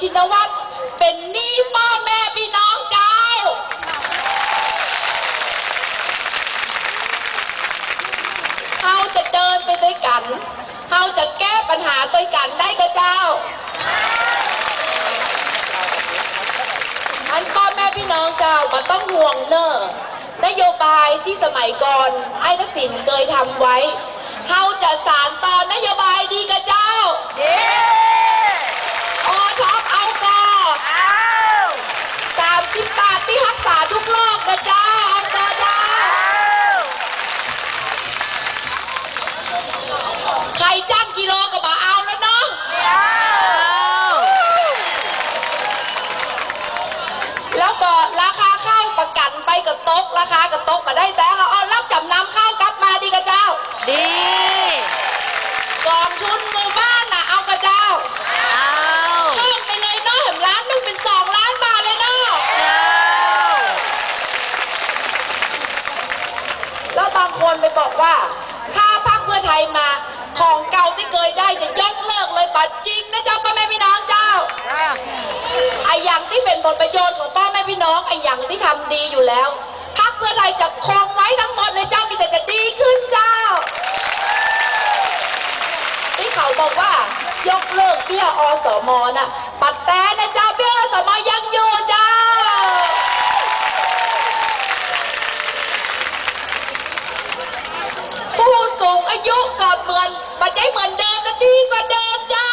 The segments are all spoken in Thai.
ชินวัตรเป็นหนี้พ่อแม่พี่น้องเจ้าเราจะเดินไปด้วยกันเราจะแก้ปัญหาด้วยกันได้กับเจ้า อันพ่อแม่พี่น้องเจ้ามาต้องห่วงเนอะนโยบายที่สมัยก่อนไอ้ทักษิณเคยทำไว้เราจะสารต่อนโยบาย กิโลก็มาเอาแล้วเนาะไม่เอาแล้วก็ราคาข้าวประกันไปกับตกราคากับตกมาได้แต่เขาเอารับจำนำข้าวกลับมาดีกับเจ้า ดีกองทุนหมู่บ้านน่ะเอากับเจ้าเอาเพิ่มไปเลยเนาะเห็นล้านหนึงเป็นสองล้านบาทเลยเนาะเจ้าแล้วบางคนไปบอกว่า ถ้าพรรคเพื่อไทยมาของเก่าที่ เคยได้จะยกเลิกเลยปัดจริงนะเจ้าพ่อแม่พี่น้องเจ้าอะไอ้อย่างที่เป็นผลประโยชน์ของพ่อแม่พี่น้องไอ้อย่างที่ทำดีอยู่แล้วพรรคเพื่อไทยจะครองไว้ทั้งหมดเลยเจ้ามีแต่จะดีขึ้นเจ้า ที่เขาบอกว่ายกเลิกเบี้ยอสมน่ะ ปัดแต่นะเจ้าเบี้ยอสมยังอยู่เจ้า ผู้สูง อายุก่อนเหมือนปัจจัยเหมือนเดิมนะดีกว่าเดิมเจ้า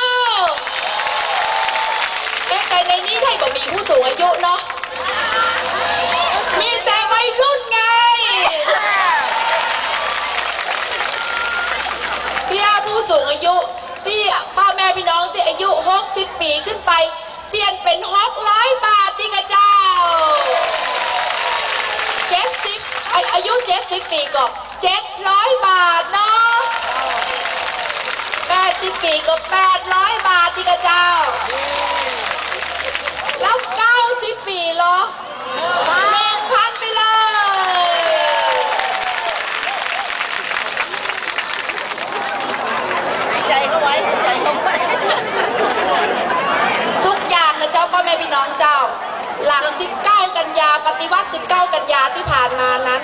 แต่ในนี้ไทยบอกมีผู้สูงอายุเนาะมีแต่วัยรุ่นไง เบี้ยผู้สูงอายุที่พ่อแม่พี่น้องที่อายุ 60 ปีขึ้นไป เปลี่ยนเป็น 600 บาทดีกระเจ้า สิบอายุเจ็ดสิบปีก็เจ็ดร้อยบาทเนาะแปดสิบปีก็แปดร้อยบาทที่กระเจ้า แล้ว 90 ปีเหรอ 1,000 ไปเลย หายใจเข้าไว้หายใจเข้าไว้ ทุกอย่างนะเจ้าพ่อแม่พี่น้องเจ้า หลัง 19 กันยาปฏิวัติ 19 กัน ยาที่ผ่านมานั้น